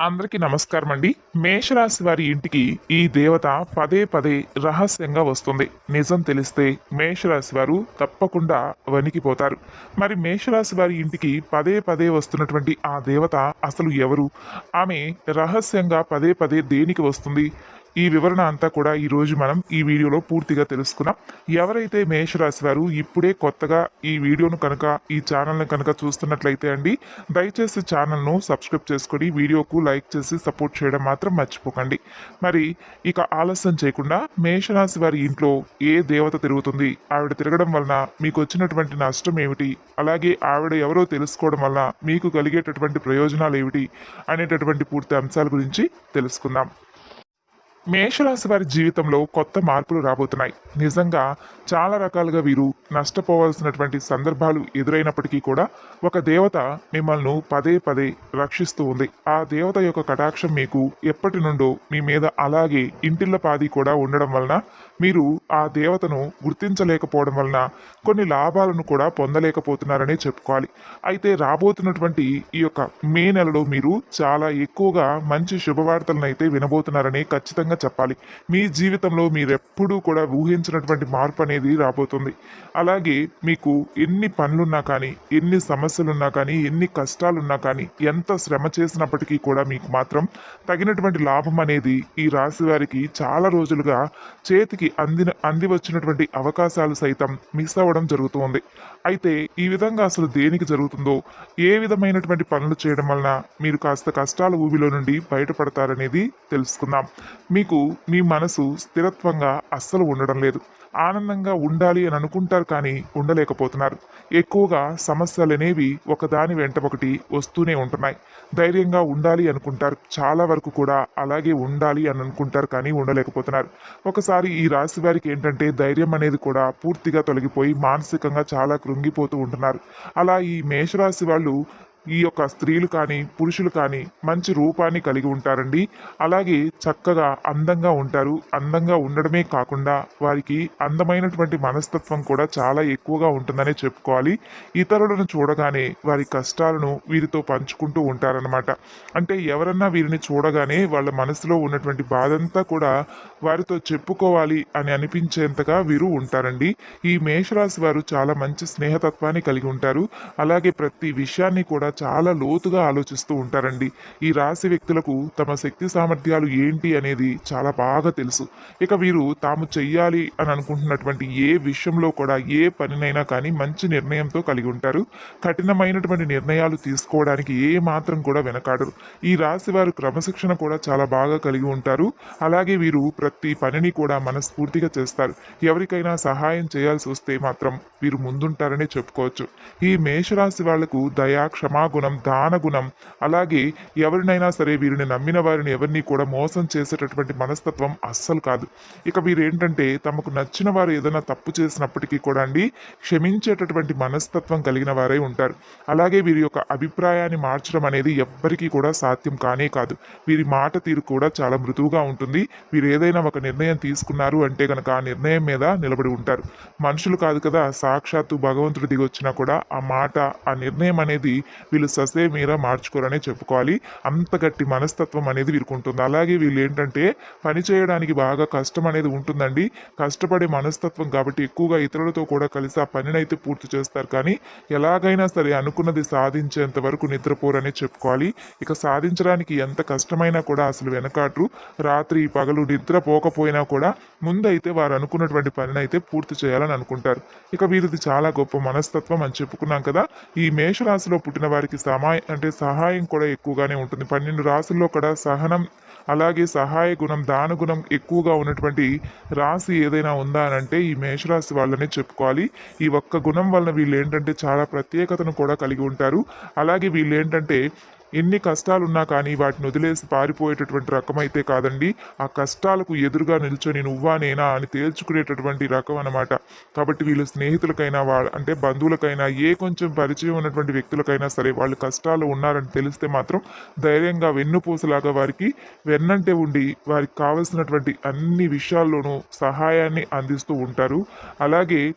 అందరికీ నమస్కారం అండి మేషరాశి వారి ఇంటికి ఈ దేవత పదే పదే రహస్యంగా వస్తుంది. నిజం తెలిస్తే మేషరాశి వారు తప్పకుండా వణికిపోతారు. మరి మేషరాశి వారి ఇంటికి పదే పదే వస్తున్నటువంటి ఆ దేవత అసలు ఎవరు? ఆమె రహస్యంగా పదే పదే దేనికి వస్తుంది? ఈ వివరణ అంతా కూడా ఈ రోజు మనం ఈ వీడియోలో పూర్తిగా తెలుసుకున్నాం. ఎవరైతే మేషరాశి వారు ఇప్పుడే కొత్తగా ఈ వీడియోను కనుక ఈ ఛానల్ని కనుక చూస్తున్నట్లయితే అండి దయచేసి ఛానల్ను సబ్స్క్రైబ్ చేసుకొని వీడియోకు లైక్ చేసి సపోర్ట్ చేయడం మాత్రం మర్చిపోకండి. మరి ఇక ఆలస్యం చేయకుండా మేషరాశి వారి ఇంట్లో ఏ దేవత తిరుగుతుంది ఆవిడ తిరగడం వలన మీకు వచ్చినటువంటి నష్టం ఏమిటి అలాగే ఆవిడ ఎవరో తెలుసుకోవడం వలన మీకు కలిగేటటువంటి ప్రయోజనాలు ఏమిటి అనేటటువంటి పూర్తి అంశాల గురించి తెలుసుకుందాం. మేషరాశి వారి జీవితంలో కొత్త మార్పులు రాబోతున్నాయి. నిజంగా చాలా రకాలుగా వీరు నష్టపోవాల్సినటువంటి సందర్భాలు ఎదురైనప్పటికీ కూడా ఒక దేవత మిమ్మల్ని పదే పదే రక్షిస్తూ ఉంది. ఆ దేవత యొక్క కటాక్షం మీకు ఎప్పటి నుండో మీ మీద అలాగే ఇంటిల్లపాది కూడా ఉండడం వలన మీరు ఆ దేవతను గుర్తించలేకపోవడం వలన కొన్ని లాభాలను కూడా పొందలేకపోతున్నారనే చెప్పుకోవాలి. అయితే రాబోతున్నటువంటి ఈ యొక్క మే నెలలో మీరు చాలా ఎక్కువగా మంచి శుభవార్తలను అయితే వినబోతున్నారని ఖచ్చితంగా చెప్పాలి. మీ జీవితంలో మీరెప్పుడూ కూడా ఊహించినటువంటి మార్పు అనేది రాబోతుంది. అలాగే మీకు ఎన్ని పనులున్నా కానీ ఎన్ని సమస్యలున్నా కానీ ఎన్ని కష్టాలున్నా కానీ ఎంత శ్రమ చేసినప్పటికీ కూడా మీకు మాత్రం తగినటువంటి లాభం అనేది ఈ రాశి వారికి చాలా రోజులుగా చేతికి అందిన అంది వచ్చినటువంటి అవకాశాలు సైతం మిస్ అవ్వడం జరుగుతుంది. అయితే ఈ విధంగా అసలు దేనికి జరుగుతుందో ఏ విధమైనటువంటి పనులు చేయడం వలన మీరు కాస్త కష్టాల ఊబిలో నుండి బయటపడతారనేది తెలుసుకుందాం. మీకు మీ మనసు స్థిరత్వంగా అస్సలు ఉండడం లేదు. ఆనందంగా ఉండాలి అని అనుకుంటారు కానీ ఉండలేకపోతున్నారు. ఎక్కువగా సమస్యలు అనేవి ఒకదాని వెంట ఒకటి వస్తూనే ఉంటున్నాయి. ధైర్యంగా ఉండాలి అనుకుంటారు. చాలా వరకు కూడా అలాగే ఉండాలి అని అనుకుంటారు కానీ ఉండలేకపోతున్నారు. ఒకసారి ఈ రాశి వారికి ఏంటంటే ధైర్యం అనేది కూడా పూర్తిగా తొలగిపోయి మానసికంగా చాలా కృంగిపోతూ ఉంటున్నారు. అలా ఈ మేషరాశి వాళ్ళు ఈ యొక్క స్త్రీలు కానీ పురుషులు కానీ మంచి రూపాన్ని కలిగి ఉంటారండి. అలాగే చక్కగా అందంగా ఉంటారు. అందంగా ఉండడమే కాకుండా వారికి అందమైనటువంటి మనస్తత్వం కూడా చాలా ఎక్కువగా ఉంటుందనే చెప్పుకోవాలి. ఇతరులను చూడగానే వారి కష్టాలను వీరితో పంచుకుంటూ ఉంటారనమాట అంటే ఎవరన్నా వీరిని చూడగానే వాళ్ళ మనసులో ఉన్నటువంటి బాధంతా కూడా వారితో చెప్పుకోవాలి అని అనిపించేంతగా వీరు ఉంటారండి. ఈ మేషరాశి వారు చాలా మంచి స్నేహతత్వాన్ని కలిగి ఉంటారు. అలాగే ప్రతి విషయాన్ని కూడా చాలా లోతుగా ఆలోచిస్తూ ఉంటారండి. ఈ రాశి వ్యక్తులకు తమ శక్తి సామర్థ్యాలు ఏంటి అనేది చాలా బాగా తెలుసు. ఇక వీరు తాము చెయ్యాలి అని అనుకుంటున్నటువంటి ఏ విషయంలో కూడా ఏ పనినైనా కానీ మంచి నిర్ణయంతో కలిగి ఉంటారు. కఠినమైనటువంటి నిర్ణయాలు తీసుకోవడానికి ఏ మాత్రం కూడా వెనకాడరు. ఈ రాశి వారు క్రమశిక్షణ కూడా చాలా బాగా కలిగి ఉంటారు. అలాగే వీరు ప్రతి పనిని కూడా మనస్ఫూర్తిగా చేస్తారు. ఎవరికైనా సహాయం చేయాల్సి వస్తే మాత్రం వీరు ముందుంటారనే చెప్పుకోవచ్చు. ఈ మేషరాశి వాళ్ళకు దయా గుణం దాన గుణం. అలాగే ఎవరినైనా సరే వీరిని నమ్మిన వారిని ఎవరిని కూడా మోసం చేసేటటువంటి మనస్తత్వం అస్సలు కాదు. ఇక వీరేంటంటే తమకు నచ్చిన వారు ఏదైనా తప్పు చేసినప్పటికీ కూడా అండి క్షమించేటటువంటి మనస్తత్వం కలిగిన వారై ఉంటారు. అలాగే వీరి యొక్క అభిప్రాయాన్ని మార్చడం అనేది ఎవ్వరికీ కూడా సాధ్యం కానే కాదు. వీరి మాట తీరు కూడా చాలా మృదువుగా ఉంటుంది. వీరు ఏదైనా ఒక నిర్ణయం తీసుకున్నారు అంటే కనుక ఆ నిర్ణయం మీద నిలబడి ఉంటారు. మనుషులు కాదు కదా సాక్షాత్తు భగవంతుడు దిగి వచ్చినా కూడా ఆ మాట ఆ నిర్ణయం అనేది వీళ్ళు ససే మీరా మార్చుకోరనే చెప్పుకోవాలి. అంత గట్టి మనస్తత్వం అనేది వీరికి ఉంటుంది అలాగే వీళ్ళు ఏంటంటే పని చేయడానికి బాగా కష్టం అనేది ఉంటుందండి. కష్టపడే మనస్తత్వం కాబట్టి ఎక్కువగా ఇతరులతో కూడా కలిసి ఆ పనిని అయితే పూర్తి చేస్తారు. కానీ ఎలాగైనా సరే అనుకున్నది సాధించేంత వరకు నిద్రపోరనే చెప్పుకోవాలి. ఇక సాధించడానికి ఎంత కష్టమైనా కూడా అసలు వెనకాటరు రాత్రి పగలు నిద్రపోకపోయినా కూడా ముందైతే వారు అనుకున్నటువంటి పనిని అయితే పూర్తి చేయాలని అనుకుంటారు. ఇక వీరిది చాలా గొప్ప మనస్తత్వం అని చెప్పుకున్నాం కదా. ఈ మేషరాశిలో పుట్టిన వారికి సమాయ అంటే సహాయం కూడా ఎక్కువగానే ఉంటుంది. పన్నెండు రాశుల్లో కూడా సహనం అలాగే సహాయ గుణం దాన గుణం ఎక్కువగా ఉన్నటువంటి రాశి ఏదైనా ఉందా అని అంటే ఈ మేషరాశి వాళ్ళనే చెప్పుకోవాలి. ఈ ఒక్క గుణం వలన వీళ్ళు ఏంటంటే చాలా ప్రత్యేకతను కూడా కలిగి ఉంటారు. అలాగే వీళ్ళు ఏంటంటే ఎన్ని కష్టాలున్నా కానీ వాటిని వదిలేసి పారిపోయేటటువంటి రకం అయితే కాదండి. ఆ కష్టాలకు ఎదురుగా నిల్చొని నువ్వా నేనా అని తేల్చుకునేటటువంటి రకం అన్నమాట. కాబట్టి వీళ్ళు స్నేహితులకైనా వా అంటే బంధువులకైనా ఏ కొంచెం పరిచయం ఉన్నటువంటి వ్యక్తులకైనా సరే వాళ్ళు కష్టాలు ఉన్నారని తెలిస్తే మాత్రం ధైర్యంగా వెన్నుపూసలాగా వారికి వెన్నంటే ఉండి వారికి కావలసినటువంటి అన్ని విషయాల్లోనూ సహాయాన్ని అందిస్తూ ఉంటారు. అలాగే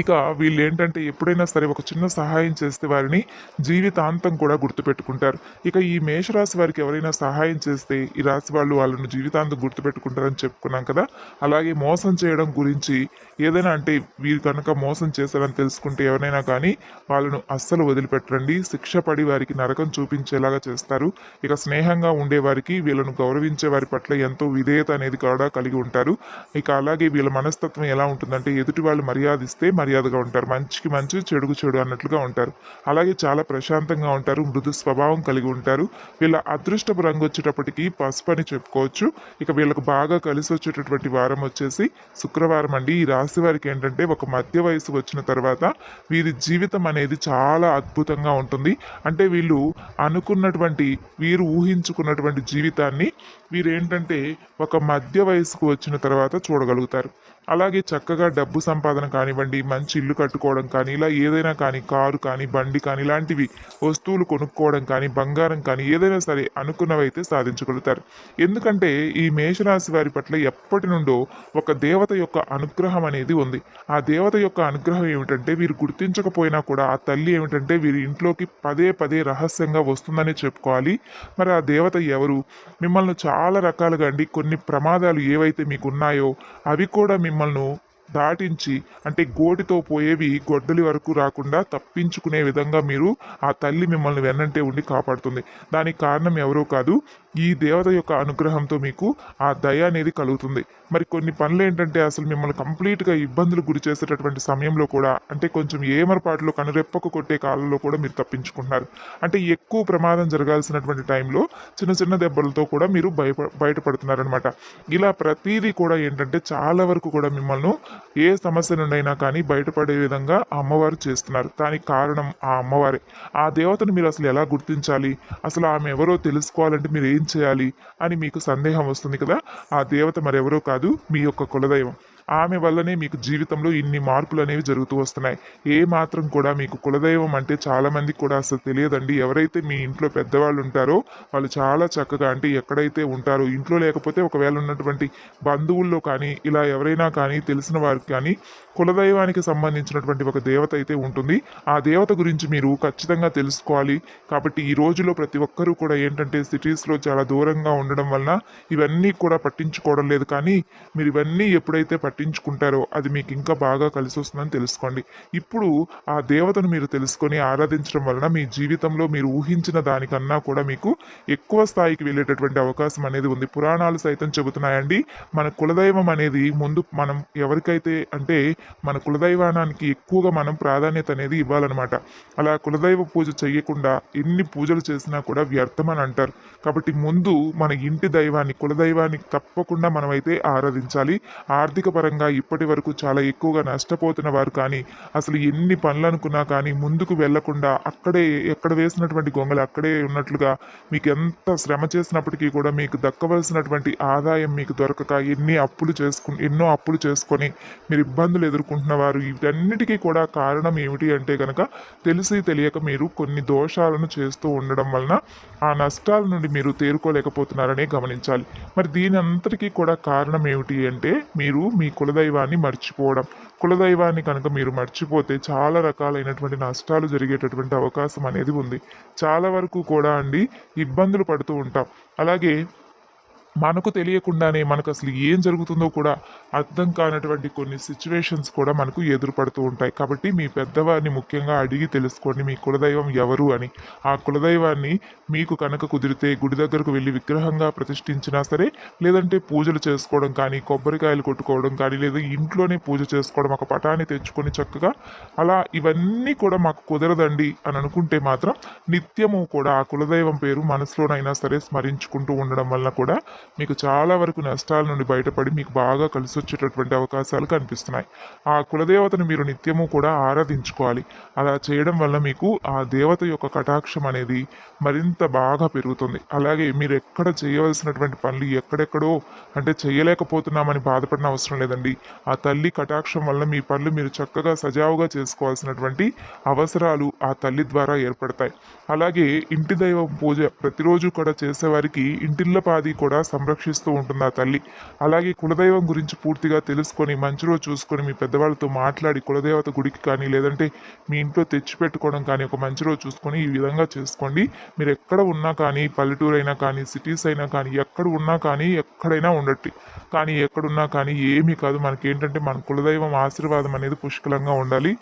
ఇక వీళ్ళు ఏంటంటే ఎప్పుడైనా సరే ఒక చిన్న సహాయం చేస్తే వారిని జీవితాంతం కూడా గుర్తుపెట్టుకుంటారు. ఇక ఈ మేషరాశి వారికి ఎవరైనా సహాయం చేస్తే ఈ రాశి వాళ్ళు వాళ్ళను జీవితాంతం గుర్తుపెట్టుకుంటారని చెప్పుకున్నాం కదా. అలాగే మోసం చేయడం గురించి ఏదైనా అంటే వీరు కనుక మోసం చేశారని తెలుసుకుంటే ఎవరైనా కానీ వాళ్ళను అస్సలు వదిలిపెట్టండి శిక్ష పడి వారికి నరకం చూపించేలాగా చేస్తారు. ఇక స్నేహంగా ఉండేవారికి వీళ్ళను గౌరవించే వారి పట్ల ఎంతో విధేయత అనేది కూడా కలిగి ఉంటారు. ఇక అలాగే వీళ్ళ మనస్తత్వం ఎలా ఉంటుందంటే ఎదుటి వాళ్ళు మర్యాదిస్తే మర్యాదగా ఉంటారు. మంచికి మంచి చెడుకు చెడు అన్నట్లుగా ఉంటారు. అలాగే చాలా ప్రశాంతంగా ఉంటారు మృదు స్వభావం కలిగి ఉంటారు. వీళ్ళ అదృష్టపు రంగు వచ్చేటప్పటికి పసుపు అని చెప్పుకోవచ్చు. ఇక వీళ్ళకు బాగా కలిసి వచ్చేటటువంటి వారం వచ్చేసి శుక్రవారం అండి. ఈ రాశి వారికి ఏంటంటే ఒక మధ్య వయసు వచ్చిన తర్వాత వీరి జీవితం అనేది చాలా అద్భుతంగా ఉంటుంది. అంటే వీళ్ళు అనుకున్నటువంటి వీరు ఊహించుకున్నటువంటి జీవితాన్ని వీరు ఏంటంటే ఒక మధ్య వయసుకు వచ్చిన తర్వాత చూడగలుగుతారు. అలాగే చక్కగా డబ్బు సంపాదన కానివ్వండి మంచి ఇల్లు కట్టుకోవడం కానీ ఇలా ఏదైనా కానీ కారు కానీ బండి కానీ ఇలాంటివి వస్తువులు కొనుక్కోవడం కానీ బంగారం కానీ ఏదైనా సరే అనుకున్నవైతే సాధించగలుగుతారు. ఎందుకంటే ఈ మేషరాశి వారి పట్ల ఎప్పటి నుండో ఒక దేవత యొక్క అనుగ్రహం అనేది ఉంది. ఆ దేవత యొక్క అనుగ్రహం ఏమిటంటే వీరు గుర్తించకపోయినా కూడా ఆ తల్లి ఏమిటంటే వీరి ఇంట్లోకి పదే పదే రహస్యంగా వస్తుందని చెప్పుకోవాలి. మరి ఆ దేవత ఎవరు? మిమ్మల్ని చాలా రకాలుగా అండి కొన్ని ప్రమాదాలు ఏవైతే మీకు ఉన్నాయో అవి కూడా మిమ్మల్ని మిమ్మల్ని దాటించి అంటే గోటితో పోయేవి గొడ్డలి వరకు రాకుండా తప్పించుకునే విధంగా మీరు ఆ తల్లి మిమ్మల్ని వెన్నంటే ఉండి కాపాడుతుంది. దానికి కారణం ఎవరో కాదు ఈ దేవత యొక్క అనుగ్రహంతో మీకు ఆ దయ అనేది కలుగుతుంది. మరి కొన్ని పనులు ఏంటంటే అసలు మిమ్మల్ని కంప్లీట్గా ఇబ్బందులు గురి చేసేటటువంటి సమయంలో కూడా అంటే కొంచెం ఏమరపాటులో కనురెప్పకు కొట్టే కాలంలో కూడా మీరు తప్పించుకుంటున్నారు. అంటే ఎక్కువ ప్రమాదం జరగాల్సినటువంటి టైంలో చిన్న చిన్న దెబ్బలతో కూడా మీరు భయప బయటపడుతున్నారనమాట ఇలా ప్రతిదీ కూడా ఏంటంటే చాలా వరకు కూడా మిమ్మల్ని ఏ సమస్య నుండైనా కానీ బయటపడే విధంగా ఆ అమ్మవారు చేస్తున్నారు. దానికి కారణం ఆ అమ్మవారే. ఆ దేవతను మీరు అసలు ఎలా గుర్తించాలి? అసలు ఆమె ఎవరో తెలుసుకోవాలంటే మీరు ఏం చేయాలి? అని మీకు సందేహం వస్తుంది కదా? ఆ దేవత మరెవరో కాదు. మీ యొక్క కులదైవం. ఆమె వల్లనే మీకు జీవితంలో ఇన్ని మార్పులు అనేవి జరుగుతూ వస్తున్నాయి. ఏ మాత్రం కూడా మీకు కులదైవం అంటే చాలామందికి కూడా అసలు తెలియదండి. ఎవరైతే మీ ఇంట్లో పెద్దవాళ్ళు ఉంటారో వాళ్ళు చాలా చక్కగా అంటే ఎక్కడైతే ఉంటారో ఇంట్లో లేకపోతే ఒకవేళ ఉన్నటువంటి బంధువుల్లో కానీ ఇలా ఎవరైనా కానీ తెలిసిన వారికి కానీ కులదైవానికి సంబంధించినటువంటి ఒక దేవత అయితే ఉంటుంది. ఆ దేవత గురించి మీరు ఖచ్చితంగా తెలుసుకోవాలి. కాబట్టి ఈ రోజులో ప్రతి ఒక్కరూ కూడా ఏంటంటే సిటీస్లో చాలా దూరంగా ఉండడం వలన ఇవన్నీ కూడా పట్టించుకోవడం లేదు. కానీ మీరు ఇవన్నీ ఎప్పుడైతే పట్టించుకుంటారో అది మీకు ఇంకా బాగా కలిసి వస్తుందని తెలుసుకోండి. ఇప్పుడు ఆ దేవతను మీరు తెలుసుకొని ఆరాధించడం వలన మీ జీవితంలో మీరు ఊహించిన దానికన్నా కూడా మీకు ఎక్కువ స్థాయికి వెళ్ళేటటువంటి అవకాశం అనేది ఉంది. పురాణాలు సైతం చెబుతున్నాయండి మన కులదైవం అనేది ముందు మనం ఎవరికైతే అంటే మన కులదైవానానికి ఎక్కువగా మనం ప్రాధాన్యత అనేది ఇవ్వాలన్నమాట. అలా కులదైవ పూజ చేయకుండా ఎన్ని పూజలు చేసినా కూడా వ్యర్థం అని అంటారు. కాబట్టి ముందు మన ఇంటి దైవాన్ని కులదైవాన్ని తప్పకుండా మనమైతే ఆరాధించాలి. ఆర్థిక పరంగా ఇప్పటి వరకు చాలా ఎక్కువగా నష్టపోతున్న వారు కానీ అసలు ఎన్ని పనులు అనుకున్నా కానీ ముందుకు వెళ్ళకుండా అక్కడే ఎక్కడ వేసినటువంటి గొంగలు అక్కడే ఉన్నట్లుగా మీకు ఎంత శ్రమ చేసినప్పటికీ కూడా మీకు దక్కవలసినటువంటి ఆదాయం మీకు దొరకక ఎన్ని అప్పులు చేసుకుని ఎన్నో అప్పులు చేసుకొని మీరు ఇబ్బందులు ఎదుర్కొంటున్న వారు వీటన్నిటికీ కూడా కారణం ఏమిటి అంటే కనుక తెలిసి తెలియక మీరు కొన్ని దోషాలను చేస్తూ ఉండడం వలన ఆ నష్టాల నుండి మీరు తేరుకోలేకపోతున్నారని గమనించాలి. మరి దీని అంతటికీ కూడా కారణం ఏమిటి అంటే మీరు మీ కులదైవాన్ని మర్చిపోవడం. కులదైవాన్ని కనుక మీరు మర్చిపోతే చాలా రకాలైనటువంటి నష్టాలు జరిగేటటువంటి అవకాశం అనేది ఉంది. చాలా వరకు కూడా అండి ఇబ్బందులు పడుతూ ఉంటాం. అలాగే మనకు తెలియకుండానే మనకు అసలు ఏం జరుగుతుందో కూడా అర్థం కానటువంటి కొన్ని సిచ్యువేషన్స్ కూడా మనకు ఎదురుపడుతూ ఉంటాయి. కాబట్టి మీ పెద్దవారిని ముఖ్యంగా అడిగి తెలుసుకోండి మీ కులదైవం ఎవరు అని. ఆ కులదైవాన్ని మీకు కనుక కుదిరితే గుడి దగ్గరకు వెళ్ళి విగ్రహంగా ప్రతిష్ఠించినా సరే లేదంటే పూజలు చేసుకోవడం కానీ కొబ్బరికాయలు కొట్టుకోవడం కానీ లేదా ఇంట్లోనే పూజ చేసుకోవడం ఒక పటాన్ని తెచ్చుకొని చక్కగా అలా ఇవన్నీ కూడా మాకు కుదరదండి అని అనుకుంటే మాత్రం నిత్యము కూడా ఆ కులదైవం పేరు మనసులోనైనా సరే స్మరించుకుంటూ ఉండడం వల్ల కూడా మీకు చాలా వరకు నష్టాల నుండి బయటపడి మీకు బాగా కలిసి వచ్చేటటువంటి అవకాశాలు కనిపిస్తున్నాయి. ఆ కులదేవతను మీరు నిత్యము కూడా ఆరాధించుకోవాలి. అలా చేయడం వల్ల మీకు ఆ దేవత యొక్క కటాక్షం అనేది మరింత బాగా పెరుగుతుంది. అలాగే మీరు ఎక్కడ చేయవలసినటువంటి పనులు ఎక్కడెక్కడో అంటే చేయలేకపోతున్నామని బాధపడిన అవసరం లేదండి. ఆ తల్లి కటాక్షం వల్ల మీ పనులు మీరు చక్కగా సజావుగా చేసుకోవాల్సినటువంటి అవసరాలు ఆ తల్లి ద్వారా ఏర్పడతాయి. అలాగే ఇంటి దైవం పూజ ప్రతిరోజు కూడా చేసేవారికి ఇంటిల్లపాది కూడా సంరక్షిస్తూ ఉంటుంది ఆ తల్లి. అలాగే కులదైవం గురించి పూర్తిగా తెలుసుకొని మంచి రోజు చూసుకొని మీ పెద్దవాళ్ళతో మాట్లాడి కులదేవత గుడికి కానీ లేదంటే మీ ఇంట్లో తెచ్చిపెట్టుకోవడం కానీ ఒక మంచి రోజు చూసుకొని ఈ విధంగా చేసుకోండి. మీరు ఎక్కడ ఉన్నా కానీ పల్లెటూరు అయినా కానీ సిటీస్ అయినా కానీ ఎక్కడ ఉన్నా కానీ ఎక్కడైనా ఉండట్టి కానీ ఎక్కడున్నా కానీ ఏమీ కాదు. మనకి ఏంటంటే మన కులదైవం ఆశీర్వాదం అనేది పుష్కలంగా ఉండాలి.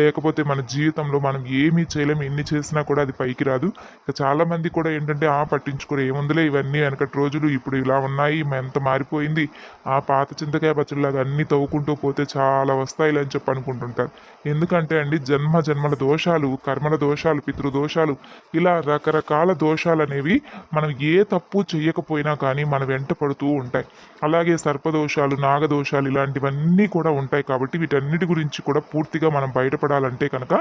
లేకపోతే మన జీవితంలో మనం ఏమీ చేయలేము ఎన్ని చేసినా కూడా అది పైకి రాదు. ఇక చాలా మంది కూడా ఏంటంటే ఆ పట్టించుకోరు. ఏముందిలే ఇవన్నీ వెనకటి రోజులు ఇప్పుడు ఇలా ఉన్నాయి ఎంత మారిపోయింది. ఆ పాత చింతకాయ పచ్చడిలాగా అన్నీ తవ్వుకుంటూ పోతే చాలా వస్తాయి అని చెప్పి అనుకుంటుంటారు. ఎందుకంటే అండి జన్మ జన్మల దోషాలు కర్మల దోషాలు పితృ దోషాలు ఇలా రకరకాల దోషాలు అనేవి మనం ఏ తప్పు చేయకపోయినా కానీ మన వెంట పడుతూ ఉంటాయి. అలాగే సర్పదోషాలు నాగదోషాలు ఇలాంటివన్నీ కూడా ఉంటాయి కాబట్టి వీటన్నిటి గురించి కూడా పూర్తిగా మనం బయటపడాలంటే కనుక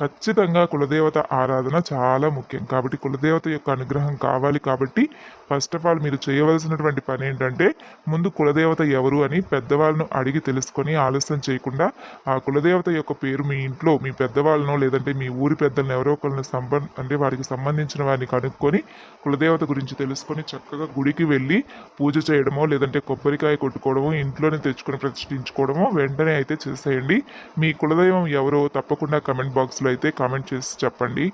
ఖచ్చితంగా కులదేవత ఆరాధన చాలా ముఖ్యం. కాబట్టి కులదేవత యొక్క అనుగ్రహం కావాలి కాబట్టి ఫస్ట్ ఆఫ్ ఆల్ మీరు చేయవలసిన చేయవలసినటువంటి పని ఏంటంటే ముందు కులదేవత ఎవరు అని పెద్దవాళ్ళను అడిగి తెలుసుకొని ఆలస్యం చేయకుండా ఆ కులదేవత యొక్క పేరు మీ ఇంట్లో మీ పెద్దవాళ్ళను లేదంటే మీ ఊరి పెద్దలను ఎవరో ఒకరిని సంబంధ అంటే వారికి సంబంధించిన వారిని కనుక్కొని కులదేవత గురించి తెలుసుకొని చక్కగా గుడికి వెళ్ళి పూజ చేయడమో లేదంటే కొబ్బరికాయ కొట్టుకోవడమో ఇంట్లోనే తెచ్చుకొని ప్రతిష్ఠించుకోవడమో వెంటనే అయితే చేసేయండి. మీ కులదైవం ఎవరో తప్పకుండా కమెంట్ బాక్స్లో అయితే కామెంట్ చేసి చెప్పండి.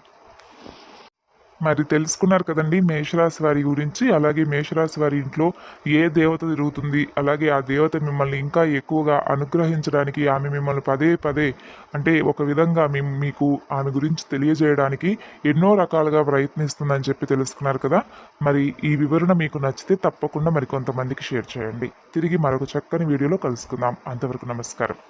మరి తెలుసుకున్నారు కదండి మేషరాశి వారి గురించి అలాగే మేషరాశి వారి ఇంట్లో ఏ దేవత తిరుగుతుంది అలాగే ఆ దేవత మిమ్మల్ని ఇంకా ఎక్కువగా అనుగ్రహించడానికి ఆమె మిమ్మల్ని పదే పదే అంటే ఒక విధంగా మీ మీకు ఆమె గురించి తెలియజేయడానికి ఎన్నో రకాలుగా ప్రయత్నిస్తుందని చెప్పి తెలుసుకున్నారు కదా. మరి ఈ వివరణ మీకు నచ్చితే తప్పకుండా మరి కొంతమందికి షేర్ చేయండి. తిరిగి మరొక చక్కని వీడియోలో కలుసుకుందాం. అంతవరకు నమస్కారం.